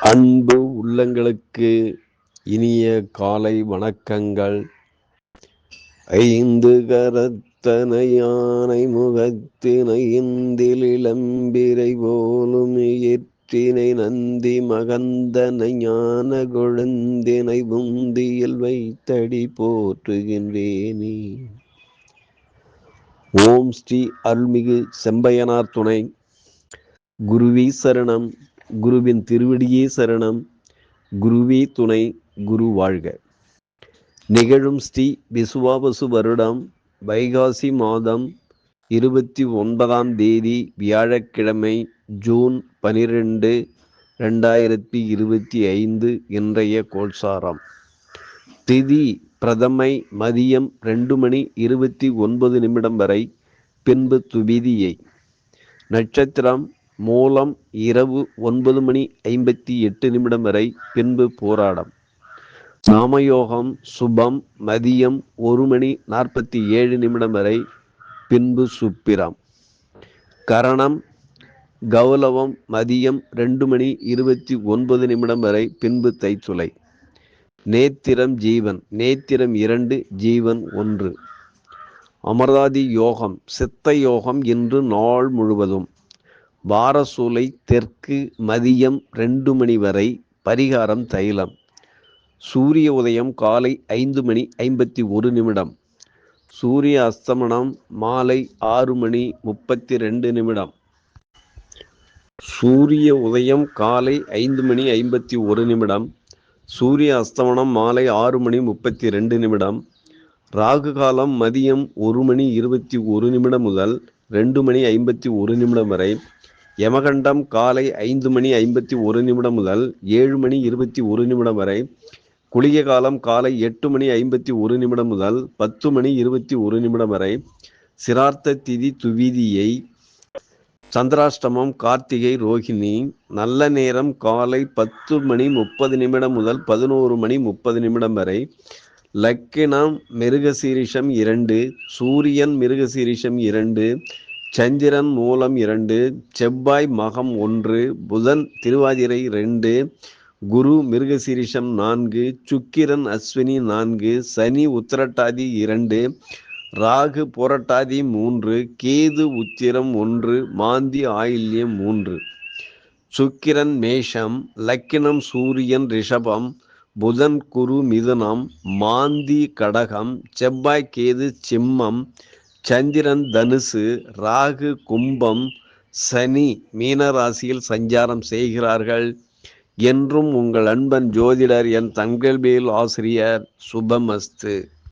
அன்பு உள்ளங்களுக்கு இனிய காலை வணக்கங்கள். ஐந்து கரத்தனை யானை முகத்தினை இந்தில் இளம்பிரை போலும் ஏற்றினை நந்தி மகந்தனை ஞான கொழுந்தினை புந்தியில் வைத்தடி போற்றுகின்றேனே. ஓம் ஸ்ரீ அருள்மிகு செம்பையனார் துணை. குருவி சரணம். குருவின் திருவடியே சரணம். குருவே துணை குரு வாழ்க. நிகழும் ஸ்ரீ விசுவாபசு வருடம் வைகாசி மாதம் இருபத்தி ஒன்பதாம் தேதி வியாழக்கிழமை ஜூன் பனிரெண்டு ரெண்டாயிரத்தி இருபத்தி ஐந்து இன்றைய கோல்சாரம் திதி பிரதமை மதியம் ரெண்டு மணி இருபத்தி ஒன்பது நிமிடம் வரை பின்பு துவிதியை. நட்சத்திரம் மூலம் இரவு ஒன்பது மணி ஐம்பத்தி எட்டு நிமிடம் வரை பின்பு போராடம். சாமயோகம் சுபம் மதியம் ஒரு மணி நாற்பத்தி ஏழு நிமிடம் வரை பின்பு சுப்பிரம். கரணம் கௌலவம் மதியம் ரெண்டு மணி இருபத்தி ஒன்பது நிமிடம் வரை பின்பு தைத்துளை. நேத்திரம் ஜீவன் நேத்திரம் இரண்டு ஜீவன் ஒன்று. அமர்தாதி யோகம் சித்த யோகம் இன்று நாள் முழுவதும். வாரசூலை தெற்கு மதியம் ரெண்டு மணி வரை பரிகாரம் தைலம். சூரிய உதயம் காலை ஐந்து மணி ஐம்பத்தி ஒரு நிமிடம். சூரிய அஸ்தமனம் மாலை ஆறு மணி முப்பத்தி ரெண்டு நிமிடம். சூரிய உதயம் காலை ஐந்து மணி ஐம்பத்தி ஒரு நிமிடம். சூரிய அஸ்தமனம் மாலை ஆறு மணி முப்பத்தி ரெண்டு நிமிடம். ராகு காலம் மதியம் ஒரு மணி இருபத்தி ஒரு நிமிடம் முதல் ரெண்டு மணி ஐம்பத்தி ஒரு நிமிடம் வரை யமகண்டம் காலை ஐந்து மணி ஐம்பத்தி ஒரு நிமிடம் முதல் ஏழு மணி இருபத்தி ஒரு நிமிடம் வரை குளிய காலம் காலை எட்டு மணி ஐம்பத்தி ஒரு நிமிடம் முதல் பத்து மணி இருபத்தி ஒரு நிமிடம் வரை சிரார்த்த திதி துவிதியை சந்திராஷ்டமம் கார்த்திகை ரோஹிணி நல்ல நேரம் காலை பத்து மணி முப்பது நிமிடம் முதல் பதினோரு மணி முப்பது நிமிடம் வரை லக்கினம் மிருகசீரிஷம் இரண்டு சூரியன் மிருகசீரிஷம் இரண்டு சந்திரன் மூலம் இரண்டு செவ்வாய் மகம் ஒன்று புதன் திருவாதிரை ரெண்டு குரு மிருகசீரிஷம் நான்கு சுக்கிரன் அஸ்வினி நான்கு சனி உத்திரட்டாதி இரண்டு ராகு புரட்டாதி மூன்று கேது உத்திரம் ஒன்று மாந்தி ஆயில்யம் மூன்று. சுக்கிரன் மேஷம் லக்கினம் சூரியன் ரிஷபம் புதன் குரு மிதுனம் மாந்தி கடகம் செவ்வாய் கேது சிம்மம் சந்திரன் தனுசு ராகு கும்பம் சனி மீனராசியில் சஞ்சாரம் செய்கிறார்கள். என்றும் உங்கள் அன்பன் ஜோதிடர் என் தங்கல்வியல் ஆசிரியர் சுபமஸ்து.